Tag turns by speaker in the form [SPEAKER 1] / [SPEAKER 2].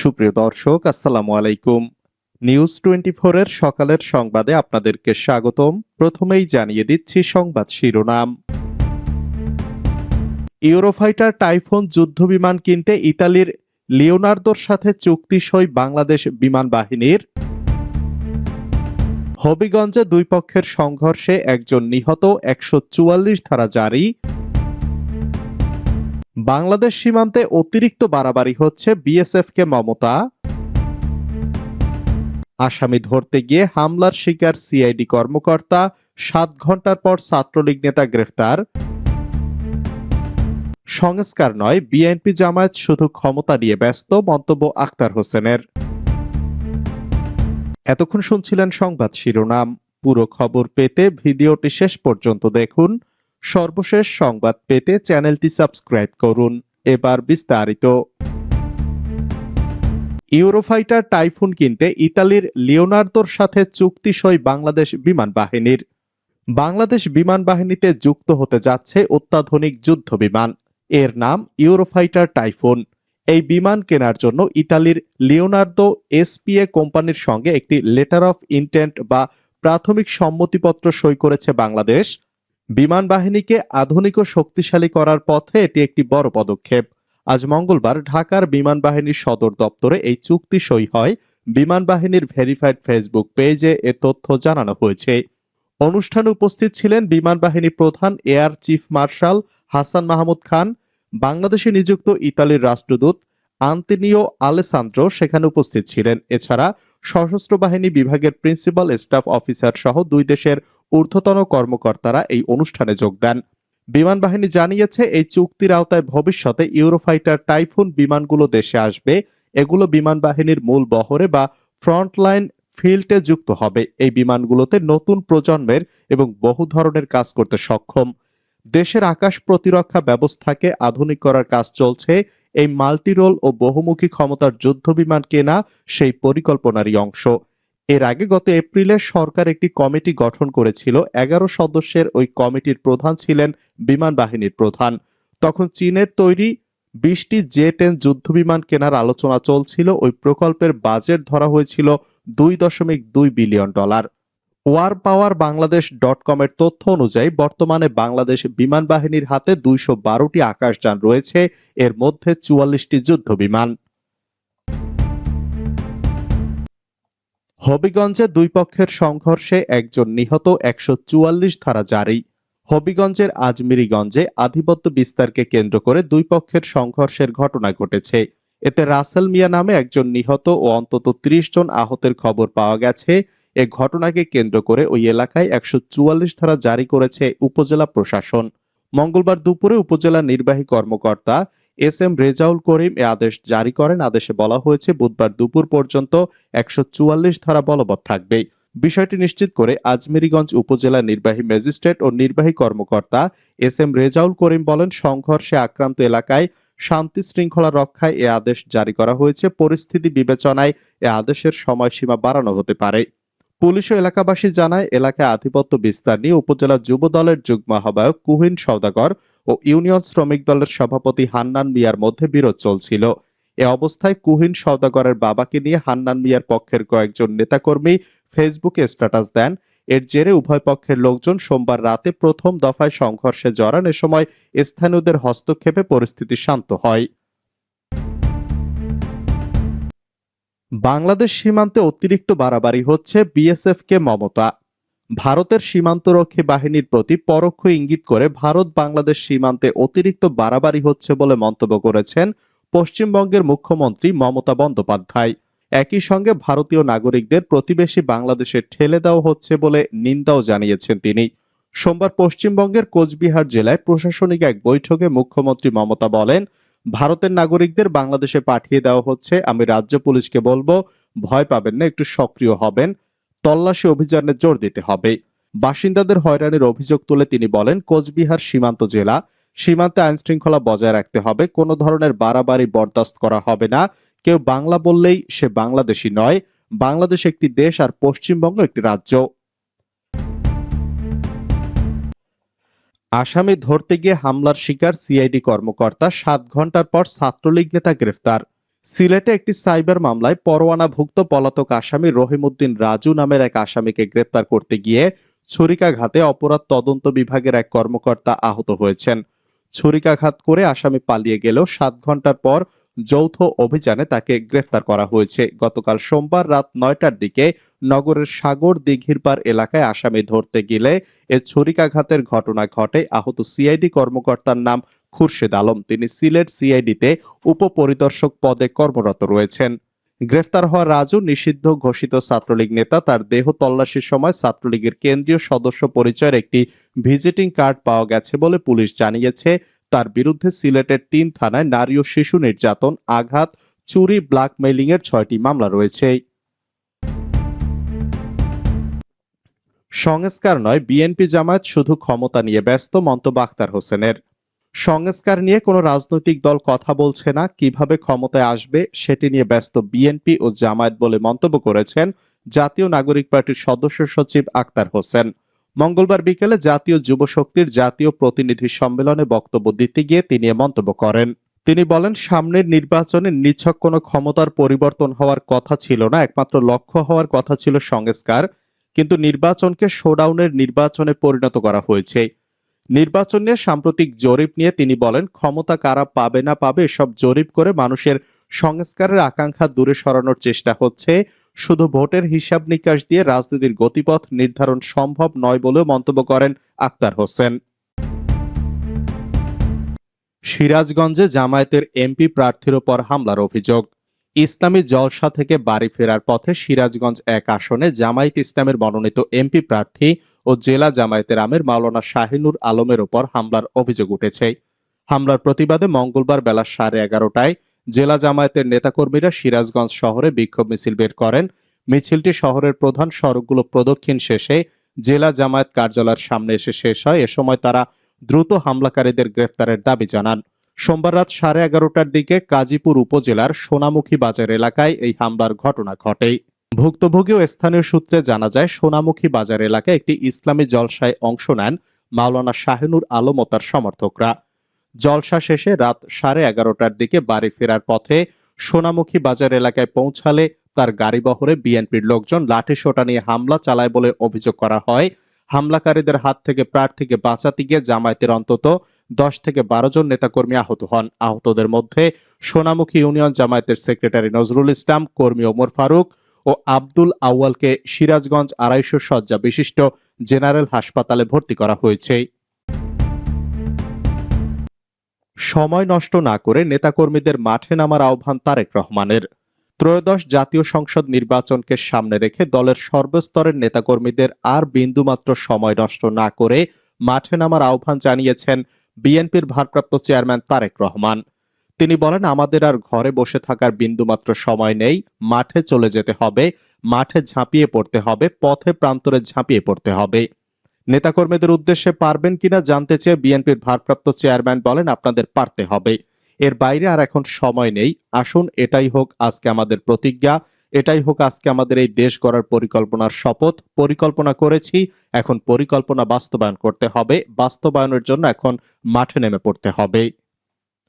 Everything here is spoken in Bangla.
[SPEAKER 1] সুপ্রিয় দর্শক, আসসালামু আলাইকুম। নিউজ টোয়েন্টি এর সকালের সংবাদে আপনাদেরকে স্বাগতম। প্রথমেই জানিয়ে দিচ্ছি সংবাদ শিরোনাম। ইউরোফাইটার টাইফুন যুদ্ধবিমান কিনতে ইতালির লিওনার্দোর সাথে চুক্তি সই বাংলাদেশ বিমান বাহিনীর। হবিগঞ্জে দুই পক্ষের সংঘর্ষে একজন নিহত, একশো চুয়াল্লিশ ধারা জারি। বাংলাদেশ সীমান্তে অতিরিক্ত বাড়াবাড়ি হচ্ছে বিএসএফকে মমতা। আসামি ধরতে গিয়ে হামলার শিকার সিআইডি কর্মকর্তা, সাত ঘণ্টার পর ছাত্রলীগ নেতা গ্রেফতার। সংস্কার নয় বিএনপি জামায়াত শুধু ক্ষমতা নিয়ে ব্যস্ত, মন্তব্য আক্তার হোসেনের। এতক্ষণ শুনছিলেন সংবাদ শিরোনাম। পুরো খবর পেতে ভিডিওটি শেষ পর্যন্ত দেখুন। সর্বশেষ সংবাদ পেতে চ্যানেলটি সাবস্ক্রাইব করুন। এবার বিস্তারিত। ইউরোফাইটার টাইফুন কিনতে ইতালির লিওনার্দোর সাথে চুক্তি সই বাংলাদেশ বিমান বাহিনীর। বাংলাদেশ বিমান বাহিনীতে যুক্ত হতে যাচ্ছে অত্যাধুনিক যুদ্ধ বিমান। এর নাম ইউরোফাইটার টাইফুন। এই বিমান কেনার জন্য ইতালির লিওনার্দো এসপিএ কোম্পানির সঙ্গে একটি লেটার অফ ইন্টেন্ট বা প্রাথমিক সম্মতিপত্র সই করেছে বাংলাদেশ। বিমান বাহিনীকে আধুনিক ও শক্তিশালী করার পথে এটি একটি বড় পদক্ষেপ। আজ মঙ্গলবার ঢাকার বিমান বাহিনীর সদর দপ্তরে এই চুক্তি সই হয় বিমান বাহিনীর ভেরিফাইড ফেসবুক পেজে, এ তথ্য জানানো হয়েছে। অনুষ্ঠানে উপস্থিত ছিলেন বিমান বাহিনী প্রধান air chief marshal Hasan Mahmud Khan, বাংলাদেশে নিযুক্ত ইতালির রাষ্ট্রদূত আন্তিনিও আলেসান্দ্রো সেখানে উপস্থিত ছিলেন। এছাড়া সশস্ত্র বাহিনী বিভাগের প্রিন্সিপাল, স্টাফ অফিসার সহ দুই দেশের ঊর্ধ্বতন কর্মকর্তারা এই অনুষ্ঠানে যোগ দেন। বিমান বাহিনী জানিয়েছে, এই চুক্তির আওতায় ভবিষ্যতে ইউরোফাইটার টাইফুন বিমানগুলো দেশে আসবে। এগুলো বিমান বাহিনীর মূল বহরে বা ফ্রন্টলাইন ফিল্ডে যুক্ত হবে। এই বিমানগুলোতে নতুন প্রজন্মের এবং বহু ধরনের কাজ করতে সক্ষম। দেশের আকাশ প্রতিরক্ষা ব্যবস্থাকে আধুনিক করার কাজ চলছে। এই মাল্টিরোল ও বহুমুখী ক্ষমতার যুদ্ধ বিমান কেনা সেই পরিকল্পনারই অংশ। এর আগে গত এপ্রিলে সরকার একটি কমিটি গঠন করেছিল। এগারো সদস্যের ওই কমিটির প্রধান ছিলেন বিমান বাহিনীর প্রধান। তখন চীনের তৈরি বিশটি জে টেন যুদ্ধবিমান কেনার আলোচনা চলছিল। ওই প্রকল্পের বাজেট ধরা হয়েছিল দুই দশমিক দুই billion dollar. War power Bangladesh dot কমের তথ্য অনুযায়ী বর্তমানে বাংলাদেশ বিমান বাহিনীর হাতে দুইশো বারোটি আকাশযান রয়েছে, এর মধ্যে চুয়াল্লিশটি যুদ্ধ বিমান হবিগঞ্জে দুই পক্ষের সংঘর্ষে একজন নিহত একশো চুয়াল্লিশ ধারা জারি। হবিগঞ্জের আজমিরিগঞ্জে আধিপত্য বিস্তারকে কেন্দ্র করে দুই পক্ষের সংঘর্ষের ঘটনা ঘটেছে। এতে রাসেল মিয়া নামে একজন নিহত ও অন্তত ত্রিশ জন আহতের খবর পাওয়া গেছে। এ ঘটনাকে কেন্দ্র করে ওই এলাকায় একশো চুয়াল্লিশ ধারা জারি করেছে উপজেলা প্রশাসন। মঙ্গলবার দুপুরে উপজেলা নির্বাহী কর্মকর্তা এস এম রেজাউল করিম এ আদেশ জারি করেন। আদেশে বলা হয়েছে, বুধবার দুপুর পর্যন্ত একশো চুয়াল্লিশ ধারা বলবৎ থাকবে। বিষয়টি নিশ্চিত করে আজমেরিগঞ্জ উপজেলা নির্বাহী ম্যাজিস্ট্রেট ও নির্বাহী কর্মকর্তা এস এম রেজাউল করিম বলেন, সংঘর্ষে আক্রান্ত এলাকায় শান্তি শৃঙ্খলা রক্ষায় এ আদেশ জারি করা হয়েছে। পরিস্থিতি বিবেচনায় এ আদেশের সময়সীমা বাড়ানো হতে পারে। পুলিশ ও এলাকাবাসী জানায়, এলাকায় আধিপত্য বিস্তার নিয়ে উপজেলা যুব দলের যুগ্ম আহ্বায়ক কুহিন সওদাগর ও ইউনিয়ন শ্রমিক দলের সভাপতি হান্নান মিয়ার মধ্যে বিরোধ চলছিল। এ অবস্থায় কুহিন সওদাগরের বাবাকে নিয়ে হান্নান মিয়ার পক্ষের কয়েকজন নেতাকর্মী ফেসবুকে স্ট্যাটাস দেন। এর জেরে উভয় পক্ষের লোকজন সোমবার রাতে প্রথম দফায় সংঘর্ষে জড়ান। এ সময় স্থানীয়দের হস্তক্ষেপে পরিস্থিতি শান্ত হয়। বাংলাদেশ সীমান্তে অতিরিক্ত বাড়াবাড়ি হচ্ছে বিএসএফকে মমতা। ভারতের সীমান্তরক্ষী বাহিনীর প্রতি পরোক্ষ ইঙ্গিত করে ভারত বাংলাদেশ সীমান্তে অতিরিক্ত বাড়াবাড়ি হচ্ছে বলে মন্তব্য করেছেন পশ্চিমবঙ্গের মুখ্যমন্ত্রী মমতা বন্দ্যোপাধ্যায়। একই সঙ্গে ভারতীয় নাগরিকদের প্রতিবেশী বাংলাদেশে ঠেলে দেওয়া হচ্ছে বলে নিন্দাও জানিয়েছেন তিনি। সোমবার পশ্চিমবঙ্গের কোচবিহার জেলায় প্রশাসনিক এক বৈঠকে মুখ্যমন্ত্রী মমতা বলেন ভারতের নাগরিকদের বাংলাদেশে পাঠিয়ে দেওয়া হচ্ছে। আমি রাজ্য পুলিশকে বলব, ভয় পাবেন না, একটু সক্রিয় হবেন। তল্লাশি অভিযানে জোর দিতে হবে। বাসিন্দাদের হয়রানির অভিযোগ তুলে তিনি বলেন, কোচবিহার সীমান্ত জেলা, সীমান্তে আইন শৃঙ্খলা বজায় রাখতে হবে। কোনো ধরনের বাড়াবাড়ি বরদাস্ত করা হবে না। কেউ বাংলা বললেই সে বাংলাদেশি নয়। বাংলাদেশ একটি দেশ আর পশ্চিমবঙ্গ একটি রাজ্য। আসামি ধরতে গিয়ে হামলার শিকার সিআইডি কর্মকর্তা সাত ঘণ্টার পর ছাত্রলীগ নেতা গ্রেফতার। সিলেটে একটি সাইবার মামলায় পরোয়ানাভুক্ত পলাতক আসামি রহিমউদ্দিন রাজু নামের এক আসামিকে গ্রেপ্তার করতে গিয়ে ছুরিকাঘাতে অপরাধ তদন্ত বিভাগের এক কর্মকর্তা আহত হয়েছেন। ছুরিকাঘাত করে আসামি পালিয়ে গেলেও সাত ঘণ্টার পর যৌথ অভিযানে তাকে গ্রেফতার করা হয়েছে। গতকাল সোমবার রাত নয়টার দিকে নগরের সাগর দিঘিরপার এলাকায় আসামি ধরতে গেলে এ ছুরিকাঘাতের ঘটনা ঘটে। আহত সিআইডি কর্মকর্তার নাম খুরশেদ আলম। তিনি সিলেট সিআইডিতে উপপরিদর্শক পদে কর্মরত রয়েছেন। গ্রেফতার হওয়া রাজু নিষিদ্ধ ঘোষিত ছাত্রলীগ নেতা। তার দেহ তল্লাশির সময় ছাত্রলীগের কেন্দ্রীয় সদস্য পরিচয়ের একটি ভিজিটিং কার্ড পাওয়া গেছে বলে পুলিশ জানিয়েছে। তার বিরুদ্ধে সিলেটের তিন থানায় নারী ও শিশু নির্যাতন, আঘাত, চুরি ব্ল্যাকমেইলিং এর ছয়টি মামলা রয়েছে। সংস্কার নয়, বিএনপি জামায়াত শুধু ক্ষমতা নিয়ে ব্যস্ত, মন্তব্য আখতার হোসেনের। সংস্কার নিয়ে কোনো রাজনৈতিক দল কথা বলছে না, কীভাবে ক্ষমতায় আসবে সেটি নিয়ে ব্যস্ত বিএনপি ও জামায়াত বলে মন্তব্য করেছেন জাতীয় নাগরিক পার্টির সদস্য সচিব আক্তার হোসেন। মঙ্গলবার বিকেলে জাতীয় যুব শক্তির জাতীয় প্রতিনিধি সম্মেলনে বক্তব্য দিতে গিয়ে তিনি এ মন্তব্য করেন। তিনি বলেন, সামনের নির্বাচনে নিছক কোনো ক্ষমতার পরিবর্তন হওয়ার কথা ছিল না, একমাত্র লক্ষ্য হওয়ার কথা ছিল সংস্কার, কিন্তু নির্বাচনকে শোডাউনের নির্বাচনে পরিণত করা হয়েছে। নির্বাচন নিয়ে সাম্প্রতিক জরিপ নিয়ে তিনি বলেন, ক্ষমতা কারা পাবে না পাবে সব জরিপ করে মানুষের সংস্কারের আকাঙ্ক্ষা দূরে সরানোর চেষ্টা হচ্ছে। শুধু ভোটের হিসাব নিকাশ দিয়ে রাজনীতির গতিপথ নির্ধারণ সম্ভব নয় বলেও মন্তব্য করেন আক্তার হোসেন। সিরাজগঞ্জে জামায়াতের এমপি প্রার্থীর ওপর হামলার অভিযোগ। ইসলামী জলসা থেকে বাড়ি ফেরার পথে সিরাজগঞ্জ এক আসনে জামায়াত ইসলামের মনোনীত এমপি প্রার্থী ও জেলা জামায়াতের আমের মাওলানা শাহিনুর আলমের ওপর হামলার অভিযোগ উঠেছে। হামলার প্রতিবাদে মঙ্গলবার বেলা সাড়ে এগারোটায় জেলা জামায়াতের নেতাকর্মীরা সিরাজগঞ্জ শহরে বিক্ষোভ মিছিল বের করেন। মিছিলটি শহরের প্রধান সড়কগুলো প্রদক্ষিণ শেষে জেলা জামায়াত কার্যালয়ের সামনে এসে শেষ হয়। এ সময় তারা দ্রুত হামলাকারীদের গ্রেফতারের দাবি জানান। সোমবার রাত সাড়ে এগারোটার দিকে কাজীপুর উপজেলার সোনামুখী বাজার এলাকায় এই হামলার ঘটনা ঘটে। ভুক্তভোগী ও স্থানীয় সূত্রে জানা যায়, সোনামুখী বাজার এলাকায় একটি ইসলামী জলসায় অংশ নেন মাওলানা শাহিনুর আলম ও তার সমর্থকরা। জলসা শেষে রাত সাড়ে এগারোটার দিকে বাড়ি ফেরার পথে সোনামুখী বাজার এলাকায় পৌঁছালে তার গাড়ি বহরে বিএনপির লোকজন লাঠি সোটা নিয়ে হামলা চালায় বলে অভিযোগ করা হয়। হামলাকারীদের হাত থেকে প্রার্থীকে বাঁচাতে গিয়ে জামায়াতের অন্তত দশ থেকে বারো জন নেতাকর্মী আহত হন। আহতদের মধ্যে সোনামুখী ইউনিয়ন জামায়াতের সেক্রেটারি নজরুল ইসলাম, কর্মী ওমর ফারুক ও আব্দুল আউয়ালকে সিরাজগঞ্জ আড়াইশো শয্যা বিশিষ্ট জেনারেল হাসপাতালে ভর্তি করা হয়েছে। সময় নষ্ট না করে নেতাকর্মীদের মাঠে নামার আহ্বান তারেক রহমানের। ত্রয়োদশ জাতীয় সংসদ নির্বাচনকে সামনে রেখে দলের সর্বস্তরের নেতাকর্মীদের আর বিন্দুমাত্র সময় নষ্ট না করে মাঠে নামার আহ্বান জানিয়েছেন বিএনপির ভারপ্রাপ্ত চেয়ারম্যান তারেক রহমান। তিনি বলেন, আমাদের আর ঘরে বসে থাকার বিন্দুমাত্র সময় নেই। মাঠে চলে যেতে হবে, মাঠে ঝাঁপিয়ে পড়তে হবে, পথে প্রান্তরে ঝাঁপিয়ে পড়তে হবে। নেতাকর্মীদের উদ্দেশ্যে পারবেন কিনা জানতে চেয়ে বিএনপির ভারপ্রাপ্ত চেয়ারম্যান বলেন, আপনাদের পারতে হবে। এর বাইরে আর এখন সময় নেই। আসুন, এটাই হোক আজকে আমাদের প্রতিজ্ঞা, এটাই হোক আজকে আমাদের এই দেশ গড়ার পরিকল্পনার শপথ। পরিকল্পনা করেছি, এখন পরিকল্পনা বাস্তবায়ন করতে হবে। বাস্তবায়নের জন্য এখন মাঠে নেমে পড়তে হবে।